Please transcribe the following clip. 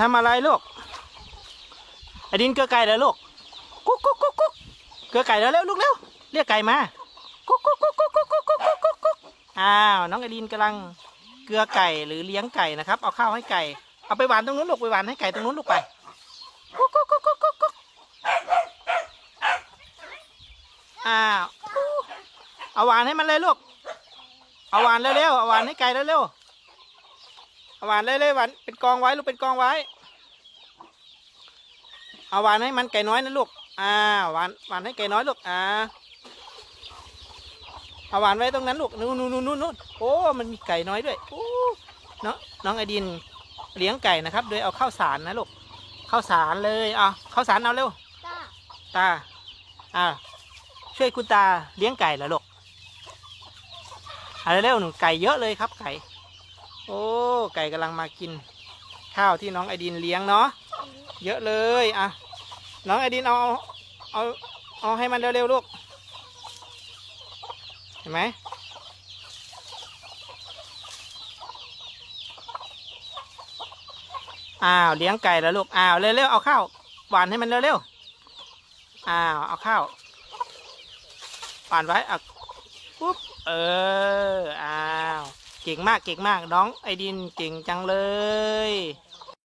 ทำอะไรลูกไอดินเกลือไก่แล้วลูกกุ๊กกุ๊กกุ๊กกุ๊กเกลือไก่แล้วเร็วลูกเร็วเรียกไก่มากุ๊กกุ๊กกุ๊กกุ๊กกุ๊กกุ๊กกุ๊กกุ๊กกุ๊กอ้าวน้องไอดินกำลังเกลือไก่หรือเลี้ยงไก่นะครับ เอาข้าวให้ไก่เอาไปหวานตรงนู้นลูกไปหวานให้ไก่ตรงนู้นลูกไปกุ๊กกุ๊กกุ๊กกุ๊กกุ๊กกุ๊กอ้าวเอาหวานให้มันเลยลูกเอาหวานเร็วๆเอาหวานให้ไก่เร็วๆ เอาหวานเลยเลยหวานเป็นกองไว้ลูกเป็นกองไว้ เอาหวานให้มันไก่น้อยนะลูก อ่าหวานหวานให้ไก่น้อยลูก อ่า เอาหวานไว้ตรงนั้นลูก นู่นนู่นนู่นนู่นโอ้ มันมีไก่น้อยด้วยโอ้น้องน้องไอดินเลี้ยงไก่นะครับ โดยเอาข้าวสารนะลูก ข้าวสารเลยเอาข้าวสารเอาเร็วจ้าตา อ่า ช่วยคุณตาเลี้ยงไก่เหรอลูกเอาเร็วๆหนูไก่เยอะเลยครับไก่ โอ้ ไก่กำลังมากิน ข้าวที่น้องไอดินเลี้ยงเนาะเยอะเลยอะน้องไอดินเอาเอาเอาให้มันเร็วๆลูกเห็นไหมอ้าวเลี้ยงไก่แล้วลูกอ้าวเร็วๆเอาข้าวหวานให้มันเร็วๆอ้าวเอาข้าวหวานไว้อะปุ๊บเออ เก่งมากเก่งมากน้องไอดินเก่งจังเลย